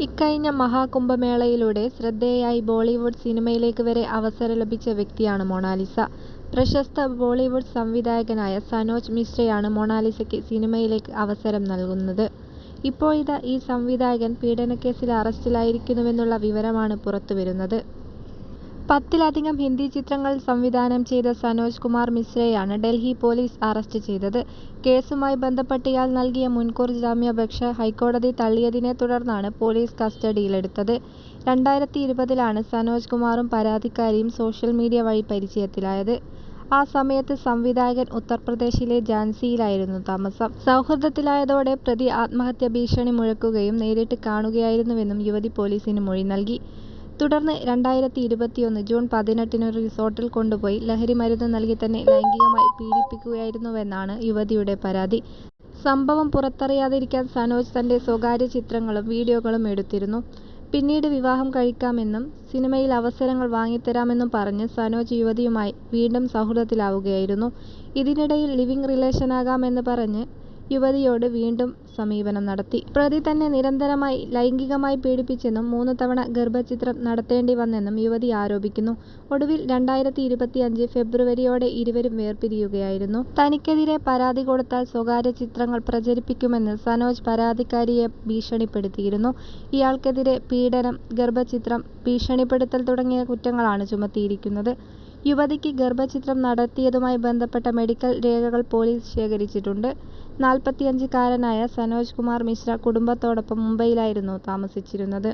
ഇക്കഴിഞ്ഞ മഹാകുംഭമേളയിലൂടെ ശ്രദ്ധേയയായി ബോളിവുഡ് സിനിമയിലേക്ക് വരെ അവസരം ലഭിച്ച വ്യക്തിയാണ് മൊണാലിസ. പ്രശസ്ത ബോളിവുഡ് സംവിധായകനായ സനോജ് മിശ്രയാണ് മൊണാലിസയ്ക്ക് സിനിമയിലേക്ക് അവസരം നൽകുന്നത്. ഇപ്പോഴിതാ ഈ സംവിധായകൻ പീഡനക്കേസിൽ അറസ്റ്റിലായിരിക്കുന്നുവെന്നുള്ള വിവരമാണ് പുറത്തുവരുന്നത്. പത്തിലധികം ഹിന്ദി ചിത്രങ്ങൾ സംവിധാനം ചെയ്ത സനോജ് കുമാർ മിശ്രയെയാണ് ഡൽഹി പോലീസ് അറസ്റ്റ് ചെയ്തത്. കേസുമായി ബന്ധപ്പെട്ട് ഇയാൾ നൽകിയ മുൻകൂർ ജാമ്യാപേക്ഷ ഹൈക്കോടതി തള്ളിയതിനെ തുടർന്നാണ് പോലീസ് കസ്റ്റഡിയിലെടുത്തത്. രണ്ടായിരത്തി ഇരുപതിലാണ് സനോജ് കുമാറും പരാതിക്കാരിയും സോഷ്യൽ മീഡിയ വഴി പരിചയത്തിലായത്. ആ സമയത്ത് സംവിധായകൻ ഉത്തർപ്രദേശിലെ ഝാൻസിയിലായിരുന്നു താമസം. സൗഹൃദത്തിലായതോടെ പ്രതി ആത്മഹത്യാ ഭീഷണി മുഴക്കുകയും നേരിട്ട് കാണുകയായിരുന്നുവെന്നും യുവതി പോലീസിന് മൊഴി നൽകി. തുടർന്ന് രണ്ടായിരത്തി ഇരുപത്തിയൊന്ന് ജൂൺ പതിനെട്ടിന് ഒരു റിസോർട്ടിൽ കൊണ്ടുപോയി ലഹരിമരുന്ന് നൽകി തന്നെ ലൈംഗികമായി പീഡിപ്പിക്കുകയായിരുന്നുവെന്നാണ് യുവതിയുടെ പരാതി. സംഭവം പുറത്തറിയാതിരിക്കാൻ സനോജ് തന്റെ സ്വകാര്യ ചിത്രങ്ങളും വീഡിയോകളും എടുത്തിരുന്നു. പിന്നീട് വിവാഹം കഴിക്കാമെന്നും സിനിമയിൽ അവസരങ്ങൾ വാങ്ങിത്തരാമെന്നും പറഞ്ഞ് സനോജ് യുവതിയുമായി വീണ്ടും സൗഹൃദത്തിലാവുകയായിരുന്നു. ഇതിനിടയിൽ ലിവിങ് റിലേഷനാകാമെന്ന് പറഞ്ഞ് യുവതിയോട് വീണ്ടും സമീപനം നടത്തി. പ്രതി തന്നെ നിരന്തരമായി ലൈംഗികമായി പീഡിപ്പിച്ചെന്നും മൂന്ന് തവണ ഗർഭച്ഛിദ്രം നടത്തേണ്ടി വന്നെന്നും യുവതി ആരോപിക്കുന്നു. ഒടുവിൽ രണ്ടായിരത്തി ഇരുപത്തിയഞ്ച് ഫെബ്രുവരിയോടെ ഇരുവരും വേർപിരിയുകയായിരുന്നു. തനിക്കെതിരെ പരാതി കൊടുത്താൽ സ്വകാര്യ ചിത്രങ്ങൾ പ്രചരിപ്പിക്കുമെന്ന് സനോജ് പരാതിക്കാരിയെ ഭീഷണിപ്പെടുത്തിയിരുന്നു. ഇയാൾക്കെതിരെ പീഡനം, ഗർഭച്ഛിദ്രം, ഭീഷണിപ്പെടുത്തൽ തുടങ്ങിയ കുറ്റങ്ങളാണ് ചുമത്തിയിരിക്കുന്നത്. യുവതിക്ക് ഗർഭച്ഛിദ്രം നടത്തിയതുമായി ബന്ധപ്പെട്ട മെഡിക്കൽ രേഖകൾ പോലീസ് ശേഖരിച്ചിട്ടുണ്ട്. നാൽപ്പത്തിയഞ്ചുകാരനായ സനോജ് കുമാർ മിശ്ര കുടുംബത്തോടൊപ്പം മുംബൈയിലായിരുന്നു താമസിച്ചിരുന്നത്.